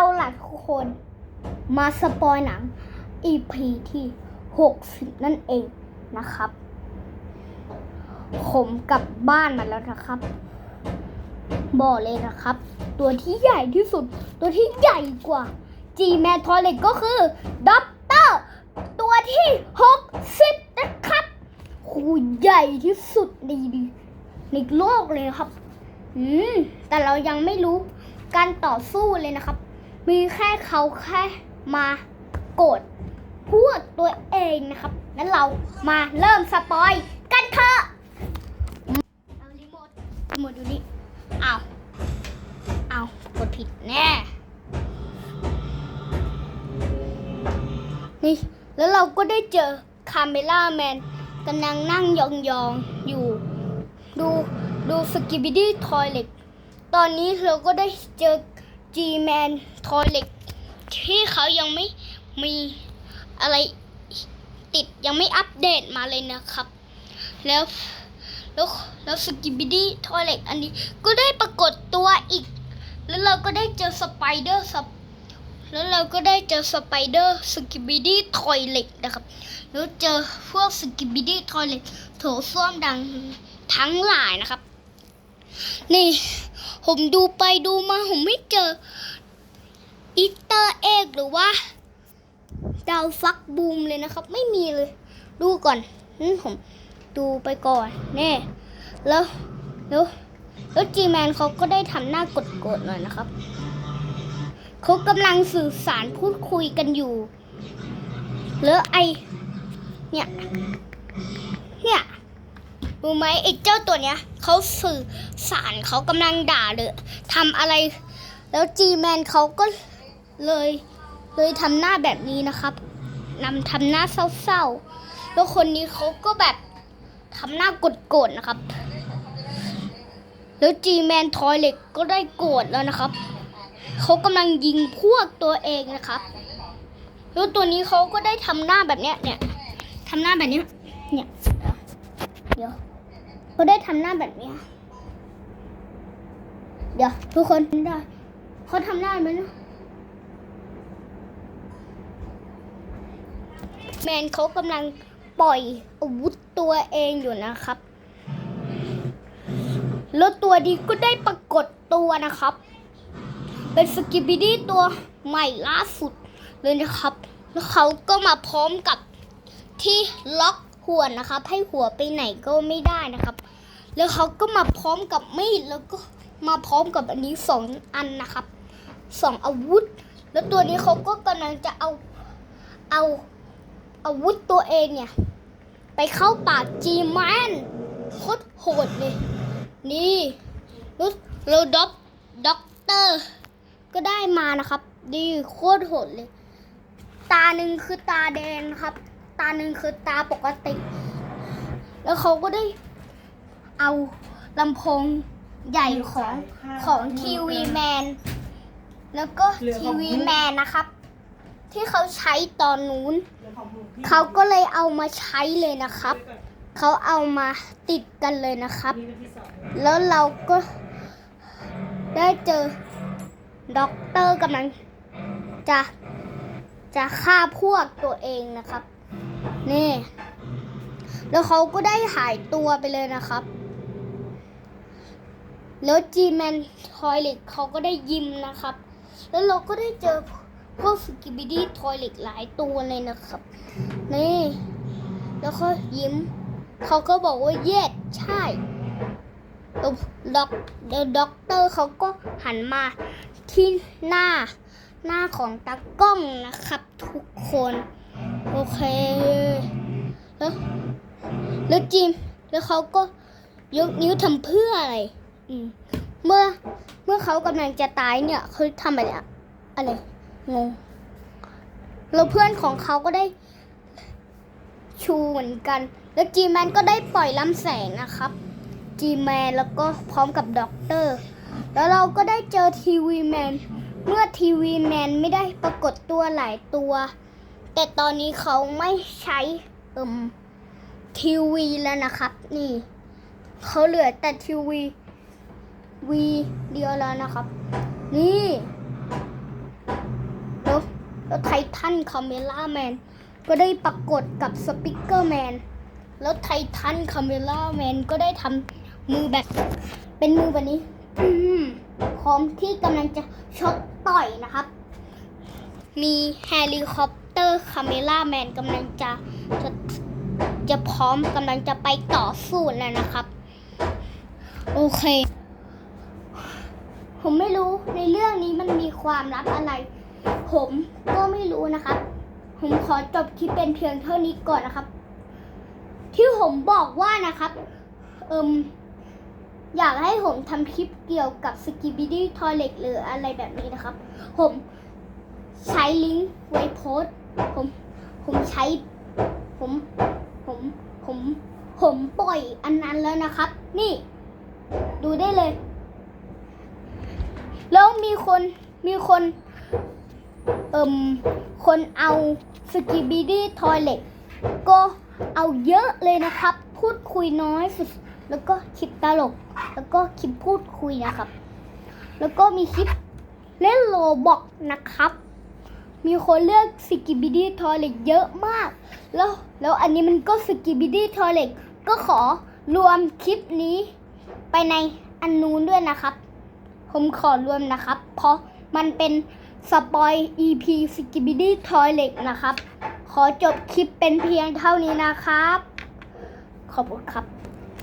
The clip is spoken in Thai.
เอาล่ะทุกคน มาสปอยหนัง EP ที่ 60 นั่นเองนะครับ ผมกลับบ้านมาแล้วนะครับ บอกเลยนะครับ ตัวที่ใหญ่ที่สุด ตัวที่ใหญ่กว่า G m a n t o i l e t ก็คือด็อกเตอร์ตัวที่ 60 นะครับหูใหญ่ที่สุดในในโลกเลยครับ อืม แต่เรายังไม่รู้การต่อสู้เลยนะครับ มีแค่เขาแค่มาโกรธพวกตัวเองนะครับแล้วเรามาเริ่มสปอยกันเถอะเอารีโมทรีโมทดูนี่เอาเอากดผิดแน่ นี่ แล้วเราก็ได้เจอคาเมล่าแมนกำลังนั่งยองๆอยู่ ดูดูสกิบิดี้ทอยเล็ตตอนนี้เราก็ได้เจอ G-Man ทอยเล็ตที่เขายังไม่มีอะไรติดยังไม่อัปเดตมาเลยนะครับ แล้วแล้วแล้วสกิบิดี้ทอยเล็ตอันนี้ก็ได้ปรากฏตัวอีก แล้วเราก็ได้เจอสไปเดอร์สแล้วเราก็ได้เจอสไปเดอร์สกิบิดี้ทอยเล็ตนะครับ แล้วเจอพวกสกิบิดี้ทอยเล็ตโถส้วมดังทั้งหลายนะครับ นี่ ผมดูไปดูมาผมไม่เจออีเตอร์เอกหรือว่าดาวฟักบูมเลยนะครับ ไม่มีเลย ดูก่อนอืมผมดูไปก่อนแน่แล้วแล้วแล้วจีแมนเขาก็ได้ทำหน้ากดๆหน่อยนะครับเขากำลังสื่อสารพูดคุยกันอยู่ แล้วไอเนี่ย เนี่ยรู้ไหมไอ้เจ้าตัวเนี้ย เขาสื่อสารเขากำลังด่าเลยทำอะไร แล้วจีแมนเขาก็เลยเลยทำหน้าแบบนี้นะครับนำทำหน้าเศร้าๆ แล้วคนนี้เขาก็แบบทำหน้าโกรธๆนะครับ แล้วจีแมนทอยเล็กก็ได้โกรธแล้วนะครับ เขากำลังยิงพวกตัวเองนะครับ แล้วตัวนี้เขาก็ได้ทำหน้าแบบเนี้ยเนี่ยทำหน้าแบบเนี้ยเนี่ยเดี๋ยว เขาได้ทำหน้าแบบเนี้ยเดี๋ยวทุกคนได้เขาทำหน้าไหมนะแมนเขากำลังปล่อยอาวุธตัวเองอยู่นะครับ แล้วตัวดีก็ได้ปรากฏตัวนะครับ เป็นสกิบิดี้ตัวใหม่ล่าสุดเลยนะครับ แล้วเขาก็มาพร้อมกับที่ล็อก หัวนะครับ ให้หัวไปไหนก็ไม่ได้นะครับ แล้วเขาก็มาพร้อมกับมีดแล้วก็มาพร้อมกับอันนี้สองอันนะครับสองอาวุธ แล้วตัวนี้เขาก็กำลังจะเอาเอาอาวุธตัวเองเนี่ย ไปเข้าปากจีแมนโคตรโหดเลย นี่แล้วแล้วด็อกด็อกเตอร์ ก็ได้มานะครับ ดีโคตรโหดเลย ตาหนึ่งคือตาแดงครับ ตาหนึ่งคือตาปกติ แล้วเขาก็ได้เอาลำโพงใหญ่ของของทีวีแมนแล้วก็ทีวีแมนนะครับ ที่เขาใช้ตอนนู้น เขาก็เลยเอามาใช้เลยนะครับ เขาเอามาติดกันเลยนะครับ แล้วเราก็ได้เจอด็อกเตอร์กำลังจะจะฆ่าพวกตัวเองนะครับ นี่ แล้วเขาก็ได้หายตัวไปเลยนะครับ แล้วจีแมนทอยเล็ตเขาก็ได้ยิ้มนะครับ แล้วเราก็ได้เจอพวกสกิบิดี้ทอยเล็ตหลายตัวเลยนะครับ นี่ แล้วก็ยิ้ม เขาก็บอกว่าเย็ดใช่แล้วด็อกเดอะด็อกเตอร์เขาก็หันมาที่หน้าหน้าของตากล้องนะครับทุกคน โอเค แล้ว แล้วจิม แล้วเขาก็ยกนิ้วทำเพื่ออะไร อืม เมื่อ เมื่อเขากำลังจะตายเนี่ยเขาทำอะไรอะอะไร งง แล้วเพื่อนของเขาก็ได้ชูเหมือนกัน แล้วจีแมนก็ได้ปล่อยลำแสงนะครับ จีแมนแล้วก็พร้อมกับด็อกเตอร์ แล้วเราก็ได้เจอทีวีแมน เมื่อทีวีแมนไม่ได้ปรากฏตัวหลายตัว แต่ตอนนี้เขาไม่ใช้เอิมทีวีแล้วนะครับ นี่เขาเหลือแต่ทีวีวีเดียวแล้วนะครับ นี่แล้วไททันคาเมล่าแมนก็ได้ปรากฏกับสปิเกอร์แมนแล้วไททันคาเมล่าแมนก็ได้ทำมือแบบ เป็นมือแบบนี้พร้อมที่กำลังจะชกต่อยนะครับ มีเฮลิคอปเตอร์คาเมล่าแมนกำลังจะจะจะพร้อมกำลังจะไปต่อสู้แล้วนะครับ โอเค ผมไม่รู้ในเรื่องนี้มันมีความลับอะไร ผมก็ไม่รู้นะครับ ผมขอจบคลิปเป็นเพียงเท่านี้ก่อนนะครับ ที่ผมบอกว่านะครับ เอิมอยากให้ผมทำคลิปเกี่ยวกับสกิบิดี้ทอยเล็ตหรืออะไรแบบนี้นะครับ ผมใช้ลิงก์ไว้โพสต์ ผมผมใช้ ผม ผม ผม ผมปล่อยอันนั้นแล้วนะครับ นี่ ดูได้เลย แล้วมีคนมีคนเอิมคนเอาสกิบิดี้ทอยเล็ตก็เอาเยอะเลยนะครับ พูดคุยน้อยสุด แล้วก็คลิปตลก แล้วก็คลิปพูดคุยนะครับ แล้วก็มีคลิปเล่นโลบอกนะครับ มีคนเลือกสกิบิดี้ทอเล็ตเยอะมาก แล้วแล้วอันนี้มันก็สกิบิดี้ทอเล็ตก็ขอรวมคลิปนี้ ไปในอันนู้นด้วยนะครับ ผมขอรวมนะครับ เพราะมันเป็นสปอย EP สกิบิดี้ทอเล็ตนะครับ ขอจบคลิปเป็นเพียงเท่านี้นะครับ ขอบคุณครับ